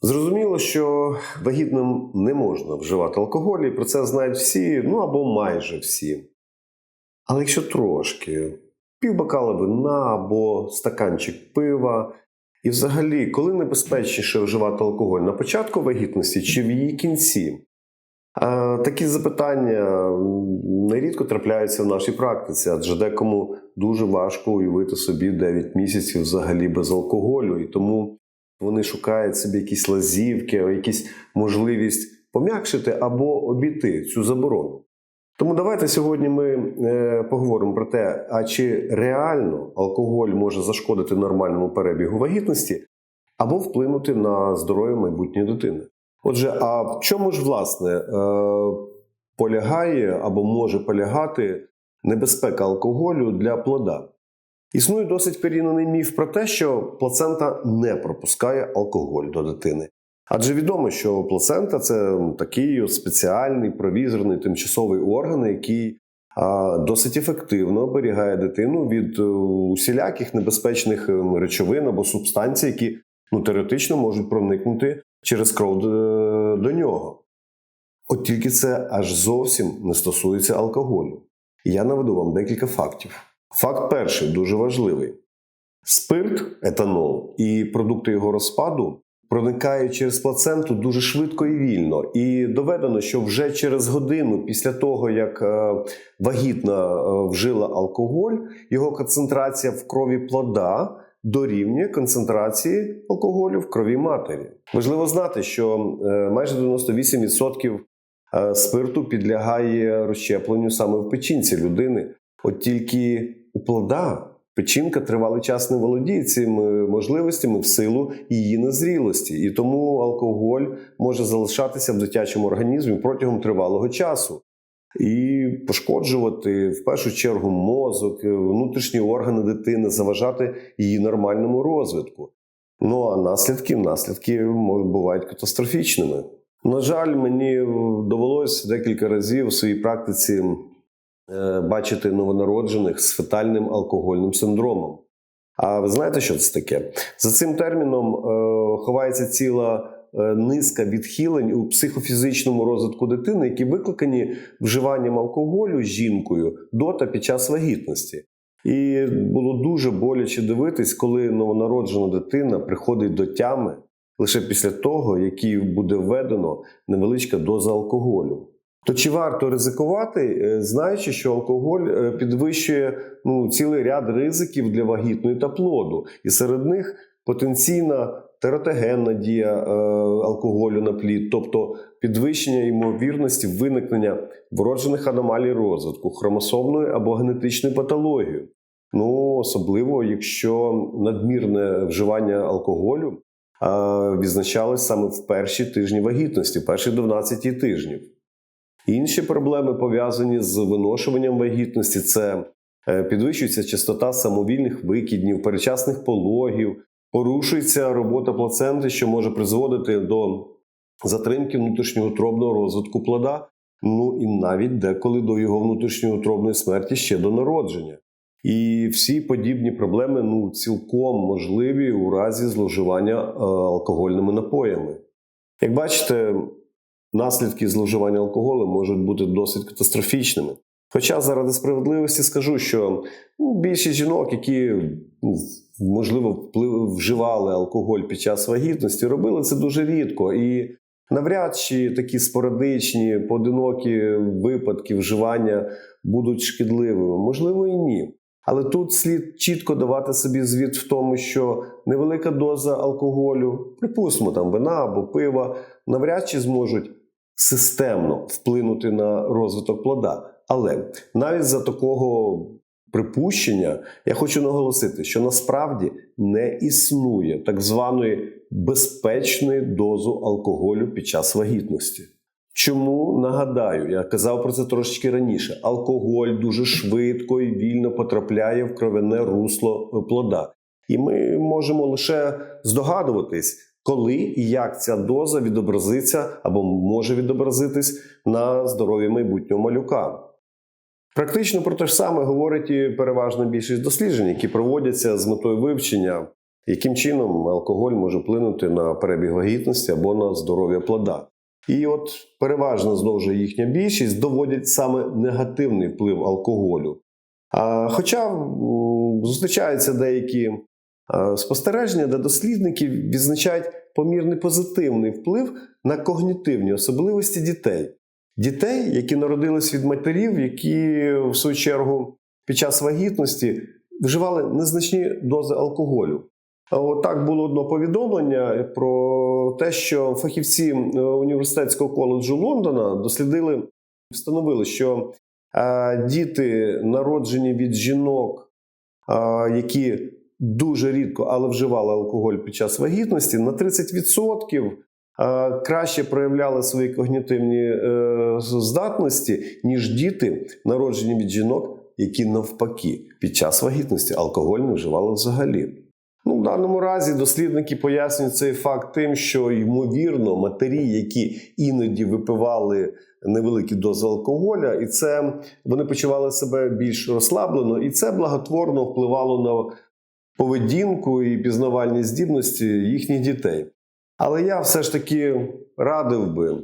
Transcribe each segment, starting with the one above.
Зрозуміло, що вагітним не можна вживати алкоголь, і про це знають всі, ну або майже всі. Але якщо трошки, півбокала вина або стаканчик пива, і взагалі, коли небезпечніше вживати алкоголь на початку вагітності чи в її кінці? Такі запитання нерідко трапляються в нашій практиці, адже декому дуже важко уявити собі 9 місяців взагалі без алкоголю, і тому вони шукають собі якісь лазівки, якісь можливість пом'якшити або обійти цю заборону. Тому давайте сьогодні ми е, поговоримо про те, а чи реально алкоголь може зашкодити нормальному перебігу вагітності або вплинути на здоров'я майбутньої дитини. Отже, а в чому ж власне е, полягає або може полягати небезпека алкоголю для плода? Існує досить корінений міф про те, що плацента не пропускає алкоголь до дитини. Адже відомо, що плацента це такий спеціальний провізорний тимчасовий орган, який досить ефективно оберігає дитину від е, усіляких небезпечних ем, речовин або субстанцій, які ну, теоретично можуть проникнути через кров до, до нього. От тільки це аж зовсім не стосується алкоголю. Я наведу вам декілька фактів. Факт перший дуже важливий: спирт, етанол і продукти його розпаду проникають через плаценту дуже швидко і вільно. І доведено, що вже через годину після того, як е, вагітна е, вжила алкоголь, його концентрація в крові плода дорівнює концентрації алкоголю в крові матері. Важливо знати, що е, майже 98% е, спирту підлягає розщепленню саме в печінці людини. От тільки плода печінка тривалий час не володіє цими можливостями в силу її незрілості, і тому алкоголь може залишатися в дитячому організмі протягом тривалого часу. І пошкоджувати в першу чергу мозок, внутрішні органи дитини, заважати її нормальному розвитку. Ну а наслідки наслідки бувають катастрофічними. На жаль, мені довелося декілька разів у своїй практиці бачити новонароджених з фетальним алкогольним синдромом. А ви знаєте, що це таке? За цим терміном е, ховається ціла е, низка відхилень у психофізичному розвитку дитини, які викликані вживанням алкоголю жінкою до та під час вагітності. І було дуже боляче дивитись, коли новонароджена дитина приходить до тями лише після того, як їй буде введено невеличка доза алкоголю. То чи варто ризикувати, е, знаючи, що алкоголь е, підвищує ну, цілий ряд ризиків для вагітної та плоду, і серед них потенційна тератогенна дія е, алкоголю на плід, тобто підвищення ймовірності виникнення вроджених аномалій розвитку, хромосомної або генетичної патології. Ну, особливо, якщо надмірне вживання алкоголю е, відзначалось саме в перші тижні вагітності, перші 12 тижнів. Інші проблеми пов'язані з виношуванням вагітності це е, підвищується частота самовільних викиднів, перечасних пологів, порушується робота плаценти, що може призводити до затримки внутрішньоутробного розвитку плода, ну і навіть деколи до його внутрішньоутробної смерті ще до народження. І всі подібні проблеми ну, цілком можливі у разі зловживання е, алкогольними напоями. Як бачите, наслідки зловживання алкоголем можуть бути досить катастрофічними. Хоча заради справедливості скажу, що ну, більшість жінок, які ну, можливо вплив, вживали алкоголь під час вагітності, робили це дуже рідко. І навряд чи такі спорадичні, поодинокі випадки вживання будуть шкідливими. Можливо, і ні. Але тут слід чітко давати собі звіт в тому, що невелика доза алкоголю, припустимо, там вина або пива, навряд чи зможуть системно вплинути на розвиток плода. Але навіть за такого припущення я хочу наголосити, що насправді не існує так званої безпечної дози алкоголю під час вагітності. Чому нагадаю, я казав про це трошечки раніше: алкоголь дуже швидко і вільно потрапляє в кровяне русло плода, і ми можемо лише здогадуватись, коли і як ця доза відобразиться або може відобразитись на здоров'ї майбутнього малюка. Практично про те ж саме говорить і переважна більшість досліджень, які проводяться з метою вивчення яким чином алкоголь може вплинути на перебіг вагітності або на здоров'я плода. І от переважно знову ж їхня більшість доводять саме негативний вплив алкоголю. А, хоча зустрічаються деякі спостереження, де дослідники відзначають помірний позитивний вплив на когнітивні особливості дітей. Дітей, які народились від матерів, які в свою чергу під час вагітності вживали незначні дози алкоголю. А так було одно повідомлення про те, що фахівці е, університетського коледжу Лондона дослідили, встановили, що е, діти, народжені від жінок, е, які дуже рідко, але вживали алкоголь під час вагітності, на 30% е, краще проявляли свої когнітивні е, здатності, ніж діти, народжені від жінок, які навпаки під час вагітності алкоголь не вживали взагалі. Ну, в даному разі дослідники пояснюють цей факт тим, що ймовірно матері, які іноді випивали невеликі дози алкоголя, і це вони почували себе більш розслаблено, і це благотворно впливало на поведінку і пізнавальні здібності їхніх дітей. Але я все ж таки радив би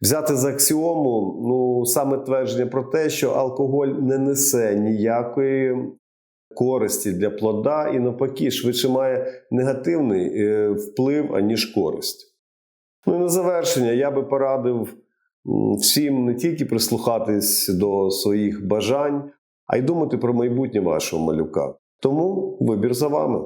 взяти за аксіому ну, саме твердження про те, що алкоголь не несе ніякої користі для плода і навпаки, швидше має негативний е, вплив, аніж користь. Ну і на завершення я би порадив всім не тільки прислухатись до своїх бажань, а й думати про майбутнє вашого малюка. Тому вибір за вами.